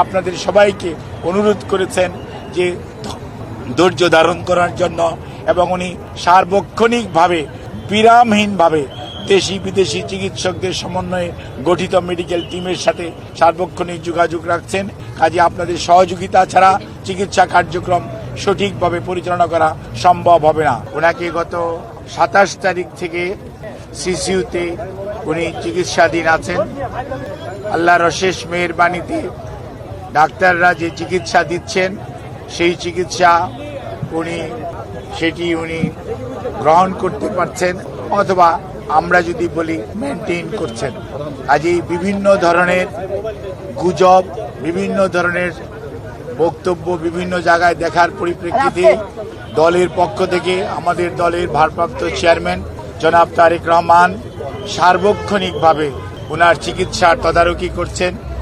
আপনাদের সবাইকে অনুরোধ করেছেন যে ধৈর্য ধারণ করার জন্য এবং উনি সার্বক্ষণিকভাবে, বিরামহীনভাবে দেশি বিদেশি চিকিৎসকদের সমন্বয়ে গঠিত মেডিকেল টিমের সাথে সার্বক্ষণিক যোগাযোগ রাখছেন। কাজে আপনাদের সহযোগিতা ছাড়া চিকিৎসা কার্যক্রম সঠিকভাবে পরিচালনা করা সম্ভব হবে না। ওনাকে গত সাতাশ তারিখ থেকে সিসিউতে উনি চিকিৎসাধীন আছেন। আল্লাহর অশেষ মেহেরবাণীতে ডাক্তাররা যে চিকিৎসা দিচ্ছেন, সেই চিকিৎসা উনি, সেটি উনি গ্রহণ করতে পারছেন অথবা আমরা যদি বলি মেনটেন করছেন। কাজেই বিভিন্ন ধরনের গুজব, বিভিন্ন ধরনের বক্তব্য বিভিন্ন জায়গায় দেখার পরিপ্রেক্ষিতে দলের পক্ষ থেকে আমাদের দলের ভারপ্রাপ্ত চেয়ারম্যান জনাব তারেক রহমান সার্বক্ষণিকভাবে ওনার চিকিৎসার তদারকি করছেন।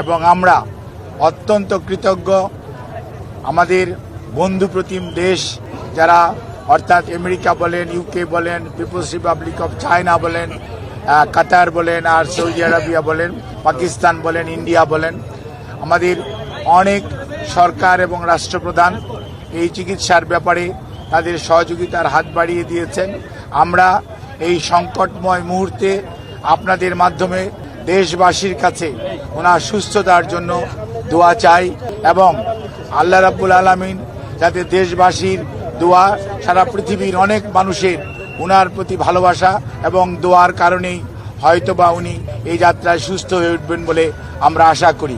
এবং আমরা অত্যন্ত কৃতজ্ঞ। আমাদের বন্ধু প্রতিম দেশ যারা অর্থাৎ আমেরিকা বলেন ইউকে বলেন পিপলস রিপাবলিক অফ চায়না বলেন কাতার বলেন আর সৌদি আরবিয়া বলেন, পাকিস্তান বলেন, ইন্ডিয়া বলেন, আমাদের অনেক সরকার এবং রাষ্ট্রপ্রধান এই চিকিৎসার ব্যাপারে তাদের সহযোগিতার হাত বাড়িয়ে দিয়েছেন। আমরা এই সংকটময় মুহূর্তে আপনাদের মাধ্যমে দেশবাসীর কাছে ওনার সুস্থতার জন্য দোয়া চাই এবং আল্লাহ রাব্বুল আলমিন যাতে দেশবাসীর দোয়া সারা পৃথিবীর অনেক মানুষের ওনার প্রতি ভালোবাসা এবং দোয়ার কারণেই হয়তোবা উনি এই যাত্রায় সুস্থ হয়ে উঠবেন বলে আমরা আশা করি।